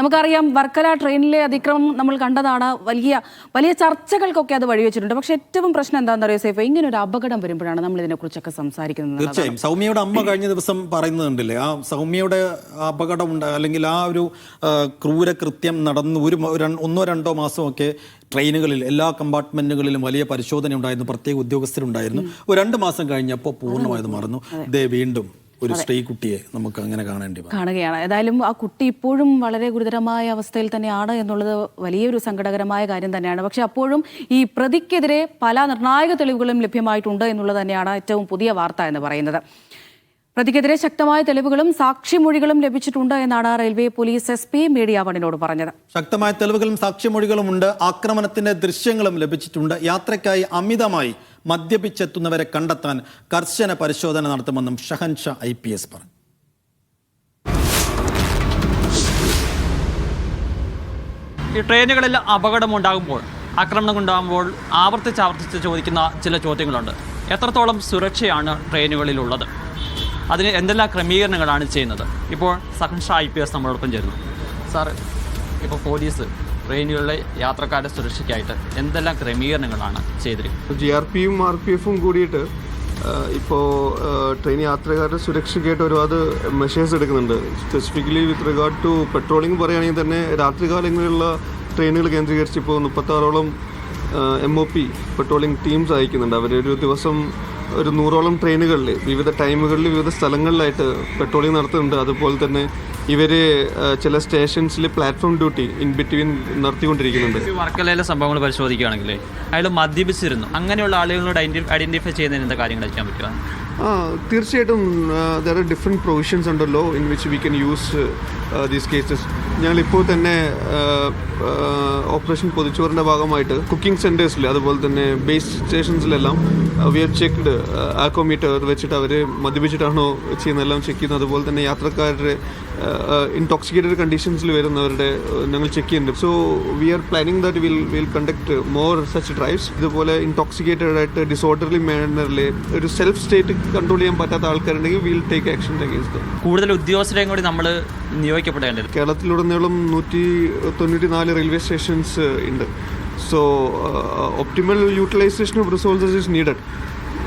നമുക്കറിയാം വർക്കല ട്രെയിനിലെ അതിക്രമം നമ്മൾ കണ്ടതാണ്. വലിയ വലിയ ചർച്ചകൾക്കൊക്കെ അത് വഴിവെച്ചിട്ടുണ്ട്. പക്ഷെ ഏറ്റവും പ്രശ്നം എന്താണെന്ന് അറിയാം സേഫ്? ഇങ്ങനെ ഒരു അപകടം വരുമ്പോഴാണ് നമ്മൾ ഇതിനെക്കുറിച്ചൊക്കെ സംസാരിക്കുന്നത്. തീർച്ചയായും. സൗമ്യയുടെ അമ്മ കഴിഞ്ഞ ദിവസം പറയുന്നുണ്ടല്ലേ ആ സൗമ്യയുടെ അപകടം ഉണ്ട് അല്ലെങ്കിൽ ആ ഒരു ക്രൂര ക്രൂരകൃത്യം നടന്ന് ഒരു ഒന്നോ രണ്ടോ മാസമൊക്കെ ട്രെയിനുകളിൽ എല്ലാ കമ്പാർട്ട്മെന്റുകളിലും വലിയ പരിശോധന ഉണ്ടായിരുന്നു പ്രത്യേക ഉദ്യോഗസ്ഥരുണ്ടായിരുന്നു. ഒരു രണ്ട് മാസം കഴിഞ്ഞപ്പോൾ പൂർണമായത് മറന്നു. ഇതേ വീണ്ടും. ഒരു സ്ത്രീ കുട്ടിയെ നമുക്ക് അങ്ങനെ കാണേണ്ടി കാണുകയാണ്. ഏതായാലും ആ കുട്ടി ഇപ്പോഴും വളരെ ഗുരുതരമായ അവസ്ഥയിൽ തന്നെയാണ് എന്നുള്ളത് വലിയൊരു സങ്കടകരമായ കാര്യം തന്നെയാണ്. പക്ഷെ അപ്പോഴും ഈ പ്രതിക്കെതിരെ പല നിർണായക തെളിവുകളും ലഭ്യമായിട്ടുണ്ട് എന്നുള്ളത് തന്നെയാണ് ഏറ്റവും പുതിയ വാർത്ത എന്ന് പറയുന്നത്. പ്രതിക്കെതിരെ ശക്തമായ തെളിവുകളും സാക്ഷിമൊഴികളും ലഭിച്ചിട്ടുണ്ട് എന്നാണ് railway police S P media വണിനോട് പറഞ്ഞത്. ശക്തമായ തെളിവുകളും സാക്ഷിമൊഴികളും ഉണ്ട്. ആക്രമണത്തിന്റെ ദൃശ്യങ്ങളും ലഭിച്ചിട്ടുണ്ട്. യാത്രയ്ക്കായി അമിതമായി മദ്യപിച്ചെത്തുന്നവരെ കണ്ടെത്താൻ കർശന പരിശോധന നടത്തുമെന്നും ഷഹൻഷ ഐ പി എസ് പറഞ്ഞു. ഈ ട്രെയിനുകളിൽ അപകടമുണ്ടാകുമ്പോൾ ആക്രമണം ഉണ്ടാകുമ്പോൾ ആവർത്തിച്ച് ആവർത്തിച്ച് ചോദിക്കുന്ന ചില ചോദ്യങ്ങളുണ്ട്. എത്രത്തോളം സുരക്ഷയാണ് ട്രെയിനുകളിലുള്ളത്? അതിന് എന്തെല്ലാം ക്രമീകരണങ്ങളാണ് ചെയ്യുന്നത്? ഇപ്പോൾ സഹൻഷ ഐ പി എസ് നമ്മളോടൊപ്പം ചേരുന്നു. സാർ ഇപ്പോൾ പോലീസ് ട്രെയിനുകളിലെ യാത്രക്കാരുടെ സുരക്ഷയ്ക്കായിട്ട് എന്തെല്ലാം ക്രമീകരണങ്ങളാണ് ചെയ്തിരിക്കുന്നത്? ജി ആർ പിയും ആർ പി എഫും കൂടിയിട്ട് ഇപ്പോൾ ട്രെയിൻ യാത്രക്കാരുടെ സുരക്ഷയ്ക്കായിട്ട് ഒരുപാട് മെഷേഴ്സ് എടുക്കുന്നുണ്ട്. Specifically with regard to patrolling പറയുകയാണെങ്കിൽ തന്നെ രാത്രികാലങ്ങളിലുള്ള ട്രെയിനുകൾ കേന്ദ്രീകരിച്ച് ഇപ്പോൾ മുപ്പത്താറോളം M O P patrolling teams അയക്കുന്നുണ്ട്. അവർ ഒരു ദിവസം ഒരു നൂറോളം ട്രെയിനുകളിൽ വിവിധ ടൈമുകളിൽ വിവിധ സ്ഥലങ്ങളിലായിട്ട് പെട്രോളിംഗ് നടത്തുന്നുണ്ട്. അതുപോലെ തന്നെ ഇവർ ചില സ്റ്റേഷൻസിൽ പ്ലാറ്റ്ഫോം ഡ്യൂട്ടി ഇൻ ബിറ്റ്വീൻ നടത്തിക്കൊണ്ടിരിക്കുന്നുണ്ട്. വർക്കലയിലെ സംഭവങ്ങൾ പരിശോധിക്കുകയാണെങ്കിൽ അയാൾ മദ്യപിച്ചിരുന്നു. അങ്ങനെയുള്ള ആളുകളോട് ഐഡന്റിഫൈ ചെയ്യുന്നതിന് എന്താ കാര്യങ്ങൾ ചെയ്യാൻ പറ്റുക? തീർച്ചയായിട്ടും ദർ ആർ ഡിഫറെന്റ് പ്രൊവിഷൻസ് ഉണ്ടല്ലോ in which we can use these cases ഞങ്ങളിപ്പോൾ തന്നെ ഓപ്പറേഷൻ പൊതിച്ചോറിന്റെ ഭാഗമായിട്ട് കുക്കിംഗ് സെന്റേഴ്സിൽ അതുപോലെ തന്നെ ബേസ് സ്റ്റേഷൻസിലെല്ലാം വി ആർ ചെക്ക്ഡ് ആക്കോമീറ്റർ വെച്ചിട്ട് അവർ മദ്യപിച്ചിട്ടാണോ ചെയ്യുന്നതെല്ലാം ചെക്ക് ചെയ്യുന്നത്. അതുപോലെ തന്നെ യാത്രക്കാരുടെ ഇൻടോക്സിക്കേറ്റഡ് കണ്ടീഷൻസിൽ വരുന്നവരുടെ ഞങ്ങൾ ചെക്ക് ചെയ്യുന്നുണ്ട്. So we are planning that will will conduct more such drives ഇതുപോലെ ഇൻടോക്സിക്കേറ്റഡ് ആയിട്ട് ഡിസോർഡർലി മാനറിൽ ഒരു സെൽഫ് സ്റ്റേറ്റ് കൺട്രോൾ ചെയ്യാൻ പറ്റാത്ത ആൾക്കാരുണ്ടെങ്കിൽ വിൽ ടേക്ക് ആക്ഷൻ അഗേൻസ്റ്റ് കൂടുതൽ ഉദ്യോഗസ്ഥരെയും കൂടി നമ്മൾ നിയോഗിക്കപ്പെടേണ്ടത്. കേരളത്തിലുടനീളം നൂറ്റി തൊണ്ണൂറ്റി നാല് റെയിൽവേ സ്റ്റേഷൻസ് ഉണ്ട്. So optimal utilisation of resources is needed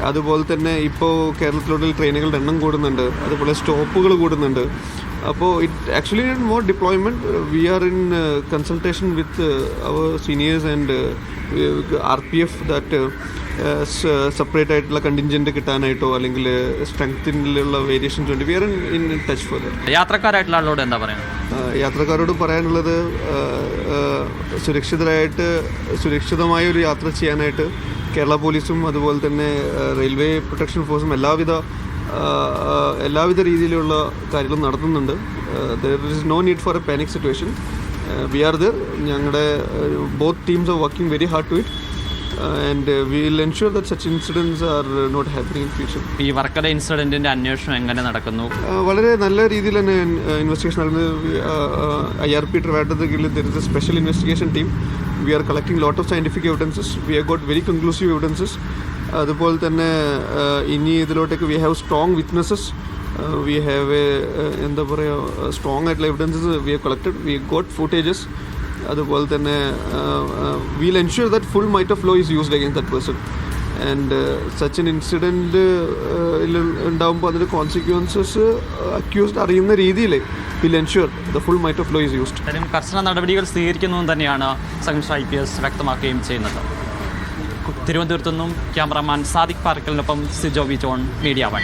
അതുപോലെ തന്നെ ഇപ്പോൾ കേരളത്തിലോട്ടിൽ ട്രെയിനുകളുടെ എണ്ണം കൂടുന്നുണ്ട് അതുപോലെ സ്റ്റോപ്പുകൾ കൂടുന്നുണ്ട്. അപ്പോൾ it actually more deployment we are in consultation with our seniors and R P F that separate ആയിട്ടുള്ള കണ്ടിൻജന്റ് കിട്ടാനായിട്ടോ അല്ലെങ്കിൽ സ്ട്രെങ്ത്തിലുള്ള വേരിയേഷൻസ് ഉണ്ട്. We are in in touch for യാത്രക്കാരായിട്ടുള്ള ആളോട് എന്താ പറയുക യാത്രക്കാരോട് പറയാനുള്ളത് സുരക്ഷിതരായിട്ട് സുരക്ഷിതമായ ഒരു യാത്ര ചെയ്യാനായിട്ട് കേരള പോലീസും അതുപോലെ തന്നെ റെയിൽവേ പ്രൊട്ടക്ഷൻ ഫോഴ്സും എല്ലാവിധ എല്ലാവിധ രീതിയിലുള്ള കാര്യങ്ങളും നടത്തുന്നുണ്ട്. There is no need for a panic situation we are there ഞങ്ങളുടെ both teams are working very hard to it and will ensure that such incidents are not happening in future ഈ വർക്കല ഇൻസിഡന്റിന്റെ അന്വേഷണം എങ്ങനെ നടക്കുന്നു? വളരെ നല്ല രീതിയിൽ തന്നെ ഇൻവെസ്റ്റിഗേഷൻ നടന്നത് ഐ ആർ പി ട്രിവാൻഡ്രത്ത് കീഴിൽ there is a special investigation team we are collecting lot of scientific evidences we are got very conclusive evidences അതുപോലെ തന്നെ ഇനി ഇതിലോട്ടേക്ക് we have strong witnesses we have a എന്താ പറയുക സ്ട്രോങ് ആയിട്ടുള്ള evidences we have collected we got footages അതുപോലെ തന്നെ will ensure that full might of law is used against that person and such an incident ഉണ്ടാകുമ്പോൾ അതിന്റെ consequences accused അറിയുന്ന രീതിയിൽ will ensure the full might of law is used കർശന നടപടികൾ സ്വീകരിക്കുന്നു എന്ന് തന്നെയാണ് സംഘർഷ ഐ പി എസ് വ്യക്തമാക്കുകയും ചെയ്യുന്നത്. തിരുവനന്തപുരത്തു നിന്നും cameraman Sadiq പാർക്കലിനൊപ്പം Sijo V John media one.